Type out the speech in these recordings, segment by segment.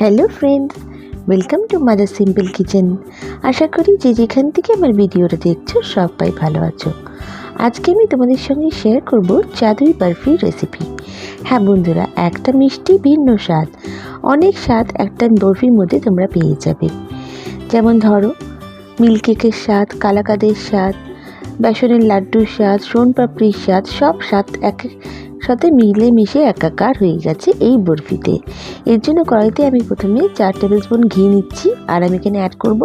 Hello friends welcome to mother simple kitchen আশা করি যে যেখান থেকে আমার ভিডিওটা দেখছ, সবাই ভালো আছো। আজকে আমি তোমাদের সঙ্গে শেয়ার করব চাদুই বরফি রেসিপি হ্যাঁ বন্ধুরা, একটা মিষ্টি ভিন্ন স্বাদ। অনেক স্বাদ একটা বরফির মধ্যে তোমরা পেয়ে যাবে। যেমন ধরো মিল্ক কেকের স্বাদ, কালাকাদের স্বাদ, বেসনের লাড্ডুর স্বাদ, সোনপাপড়ির স্বাদ, সব স্বাদ এক সাথে মিলে মিশে একাকার হয়ে গেছে এই বরফিতে। এর জন্য কড়াইতে আমি প্রথমে চার টেবিল স্পুন ঘি নিচ্ছি আর আমি এখানে অ্যাড করব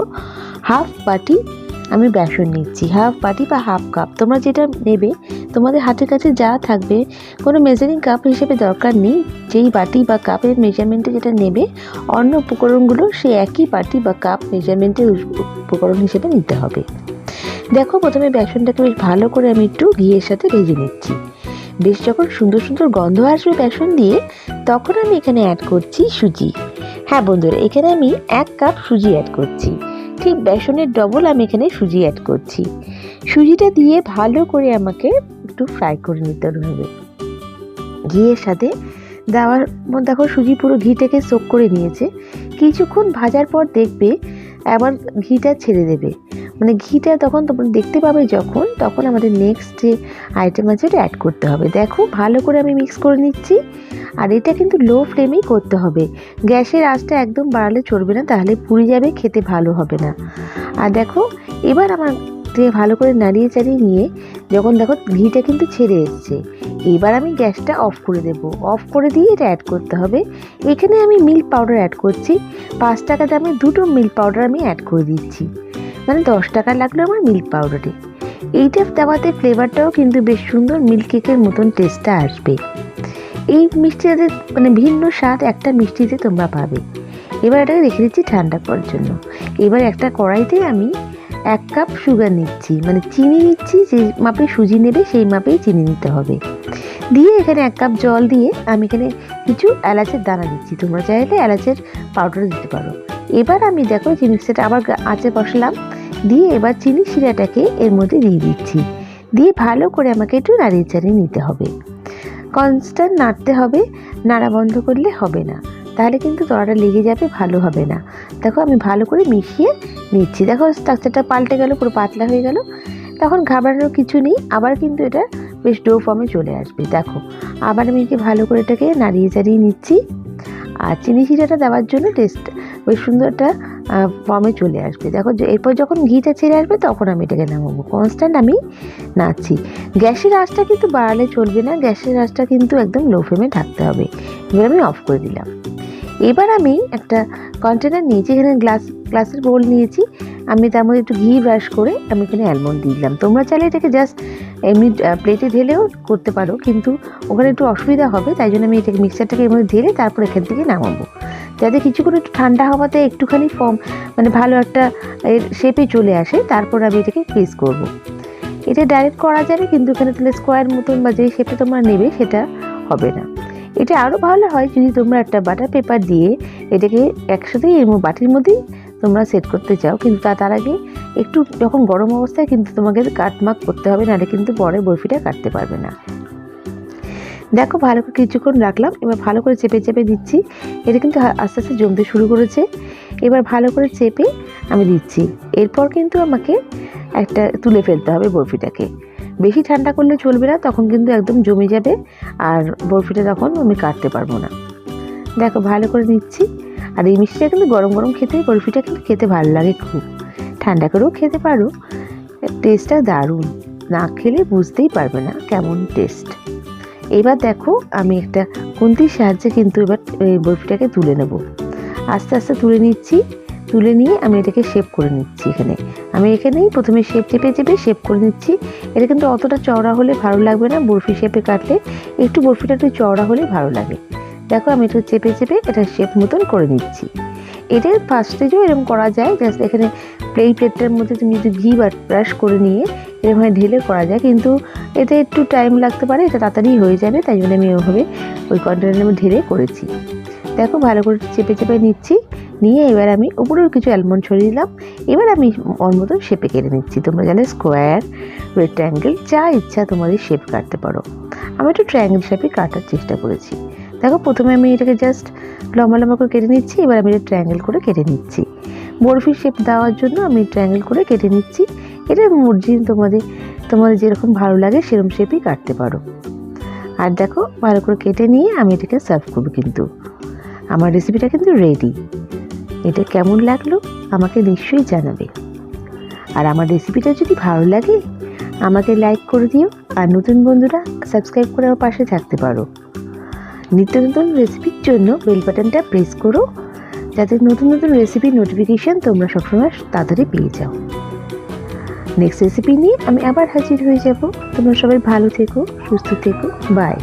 হাফ বাটি আমি বেসন নিচ্ছি। হাফ বাটি বা হাফ কাপ তোমরা যেটা নেবে, তোমাদের হাতের কাছে যা থাকবে, কোনো মেজারিং কাপ হিসেবে দরকার নেই। যেই বাটি বা কাপের মেজারমেন্টে যেটা নেবে, অন্য উপকরণগুলো সে একই বাটি বা কাপ মেজারমেন্টের উপকরণ হিসেবে নিতে হবে। দেখো প্রথমে বেসনটাকে বেশ ভালো করে আমি একটু ঘিয়ের সাথে ভেজে নিচ্ছি। বেশ যখন সুন্দর সুন্দর গন্ধ আসবে বেসন দিয়ে, তখন আমি এখানে অ্যাড করছি সুজি। হ্যাঁ বন্ধুরা, এখানে আমি এক কাপ সুজি অ্যাড করছি। ঠিক বেসনের ডবল আমি এখানে সুজি অ্যাড করছি। সুজিটা দিয়ে ভালো করে আমাকে একটু ফ্রাই করে নিতে হবে। ঘিয়ের সাথে দেওয়ার দেখো সুজি পুরো ঘিটাকে সোক করে নিয়েছে। কিছুক্ষণ ভাজার পর দেখবে আবার ঘিটা ছেড়ে দেবে। মানে ঘিটা তখন তোমরা দেখতে পাবে যখন, তখন আমাদের নেক্সট যে আইটেম আছে ওটা অ্যাড করতে হবে। দেখো, ভালো করে আমি মিক্স করে নিচ্ছি। আর এটা কিন্তু লো ফ্লেমেই করতে হবে। গ্যাসের আঁচটা একদম বাড়ালে চলবে না, তাহলে পুড়ে যাবে, খেতে ভালো হবে না। আর দেখো, এবার আমার দিয়ে ভালো করে নাড়িয়ে চাড়িয়ে নিয়ে যখন দেখো ঘিটা কিন্তু ছেড়ে এসছে, এবার আমি গ্যাসটা অফ করে দেব। অফ করে দিয়ে এটা অ্যাড করতে হবে। এখানে আমি মিল্ক পাউডার অ্যাড করছি। পাঁচ টাকা দামে দুটো মিল্ক পাউডার আমি অ্যাড করে দিচ্ছি। মানে দশ টাকা লাগল আমার মিল্ক পাউডারে এইটা দেওয়াতে ফ্লেভারটাও কিন্তু বেশ সুন্দর মিল্ক কেকের মতন টেস্টটা আসবে। এই মিষ্টিটাতে মানে ভিন্ন স্বাদ একটা মিষ্টিতে তোমরা পাবে। এবার এটাকে রেখে দিচ্ছি ঠান্ডা করার জন্য। এবার একটা কড়াইতে আমি এক কাপ সুগার নিচ্ছি। মানে চিনি নিচ্ছি যে মাপে সুজি নেবে সেই মাপেই চিনি নিতে হবে। দিয়ে এখানে এক কাপ জল দিয়ে আমি এখানে কিছু এলাচের দানা দিচ্ছি। তোমরা চাইলে এলাচের পাউডার দিতে পারো। এবার আমি দেখো যে মিক্সারটা আবার আঁচে বসলাম। দিয়ে এবার চিনি শিরাটাকে এর মধ্যে দিয়ে দিচ্ছি। দিয়ে ভালো করে আমাকে একটু নাড়িয়ে চাড়িয়ে নিতে হবে। কনস্ট্যান্ট নাড়তে হবে, নাড়া বন্ধ করলে হবে না। তাহলে কিন্তু তলাটা লেগে যাবে, ভালো হবে না। দেখো আমি ভালো করে মিশিয়ে নিচ্ছি। দেখো স্ট্রাকচারটা পাল্টে গেল, পুরো পাতলা হয়ে গেল। তখন ঘাবড়ানোর কিছু নেই। আবার কিন্তু এটা বেশ ডো ফর্মে চলে আসবে। দেখো, আবার আমি ভালো করে এটাকে নাড়িয়ে চাড়িয়ে নিচ্ছি। আর চিনি শিরাটা দেওয়ার জন্য টেস্ট বেশ সুন্দর একটা ফর্মে চলে আসবে। দেখো এরপর যখন ঘিটা ছেড়ে আসবে, তখন আমি এটাকে নামাবো। কনস্ট্যান্ট আমি নাচছি। গ্যাসের আঁচটা কিন্তু বাড়ালে চলবে না। গ্যাসের আঁচটা কিন্তু একদম লো ফ্লেমে থাকতে হবে। এবার আমি অফ করে দিলাম। এবার আমি একটা কন্টেনার নিয়েছি, এখানে গ্লাস গ্লাসের বোল নিয়েছি। আমি তার মধ্যে একটু ঘি ব্রাশ করে আমি এখানে অ্যালমন্ড দিয়ে দিলাম। তোমরা চাইলে এটাকে জাস্ট এমনি প্লেটে ঢেলেও করতে পারো। কিন্তু ওখানে একটু অসুবিধা হবে, তাই জন্য আমি এটাকে মিক্সারটাকে এর মধ্যে ঢেলে তারপর এখান থেকে নামাবো। যাতে কিছুক্ষণ একটু ঠান্ডা হওয়াতে একটুখানি ফর্ম মানে ভালো একটা এর শেপে চলে আসে, তারপর আমি এটাকে ফ্রিজ করব। এটা ডাইরেক্ট করা যাবে, কিন্তু এখানে তাহলে স্কোয়ার মতন বা যে শেপে তোমরা নেবে সেটা হবে না এটা আরও ভালো হয় যদি তোমরা একটা বাটার পেপার দিয়ে এটাকে একসাথেই এর বাটির মধ্যেই তোমরা সেট করতে চাও, কিন্তু তা তার আগে একটু যখন গরম অবস্থায় কিন্তু তোমাকে কাটমাক করতে হবে, নাহলে কিন্তু পরে বরফিটা কাটতে পারবে না দেখো ভালো করে কিছুক্ষণ রাখলাম, এবার ভালো করে চেপে চেপে দিচ্ছি। এটা কিন্তু আস্তে আস্তে জমতে শুরু করেছে। এবার ভালো করে চেপে আমি দিচ্ছি। এরপর কিন্তু আমাকে একটা তুলে ফেলতে হবে বরফিটাকে। বেশি ঠান্ডা করলে চলবে না, তখন কিন্তু একদম জমে যাবে আর বরফিটা তখন আমি কাটতে পারব না। দেখো ভালো করে নিচ্ছি। আর এই মিষ্টিটা কিন্তু গরম গরম খেতে, বরফিটা কিন্তু খেতে ভালো লাগে খুব। ঠান্ডা করেও খেতে পারো। টেস্টটা দারুণ। না খেলে বুঝতেই পারবে না কেমন টেস্ট এবার দেখো আমি একটা কুন্তির সাহায্যে কিন্তু এবার এই বরফিটাকে তুলে নেব। আস্তে আস্তে তুলে নিচ্ছি। তুলে নিয়ে আমি এটাকে শেপ করে নিচ্ছি এখানে। আমি এখানেই প্রথমে শেপ চেপে চেপে শেপ করে নিচ্ছি, এটা কিন্তু অতটা চওড়া হলে ভালো লাগবে না। বরফি শেপে কাটলে একটু বরফিটা একটু চওড়া হলে ভালো লাগে। দেখো আমি একটু চেপে চেপে এটা শেপ মতন করে নিচ্ছি। এটা ফার্স্ট স্টেজেও এরকম করা যায়। জাস্ট এখানে প্লেই প্লেটটার মধ্যে তুমি যদি ঘি ব্রাশ করে নিয়ে এরকমভাবে ঢেলে করা যায়, কিন্তু এতে একটু টাইম লাগতে পারে, এটা তাড়াতাড়ি হয়ে যাবে, তাই জন্য আমি ওইভাবে ওই কন্টেনারের মধ্যে ঢেলে করেছি। দেখো, ভালো করে চেপে চেপে নিচ্ছি, নিয়ে এবার আমি উপরেও কিছু অ্যালমন্ড ছড়িয়ে দিলাম, এবার আমি ওর মতো শেপে কেটে নিচ্ছি। তোমরা জানে স্কোয়ার রেক্ট্যাঙ্গেল যা ইচ্ছা তোমাদের শেপ কাটতে পারো। আমি একটু ট্রায়াঙ্গেল শেপে কাটার চেষ্টা করেছি। দেখো, প্রথমে আমি এটাকে জাস্ট লম্বা লম্বা করে কেটে নিচ্ছি, এবার আমি এটা ট্রায়াঙ্গেল করে কেটে নিচ্ছি। বরফির শেপ দেওয়ার জন্য আমি ট্রায়াঙ্গেল করে কেটে নিচ্ছি। এটা মর্জি তোমাদের তোমাদের যেরকম ভালো লাগে, সেরকম শেপই কাটতে পারো। আর দেখো, ভালো করে কেটে নিয়ে আমি এটাকে সার্ভ করব কিন্তু। আমার রেসিপিটা কিন্তু রেডি এটা কেমন লাগল আমাকে নিশ্চয়ই জানাবে। আর আমার রেসিপিটা যদি ভালো লাগে, আমাকে লাইক করে দিও আর নতুন বন্ধুরা সাবস্ক্রাইব করে আমার পাশে থাকতে পারো। নিত্য নতুন রেসিপির জন্য বেল বাটনটা প্রেস করো, যাতে নতুন নতুন রেসিপির নোটিফিকেশান তোমরা সবসময় তাড়াতাড়ি পেয়ে যাও। নেক্সট রেসিপি নিয়ে আমি আবার হাজির হয়ে যাব। তোমরা সবাই ভালো থেকো, সুস্থ থেকো। বাই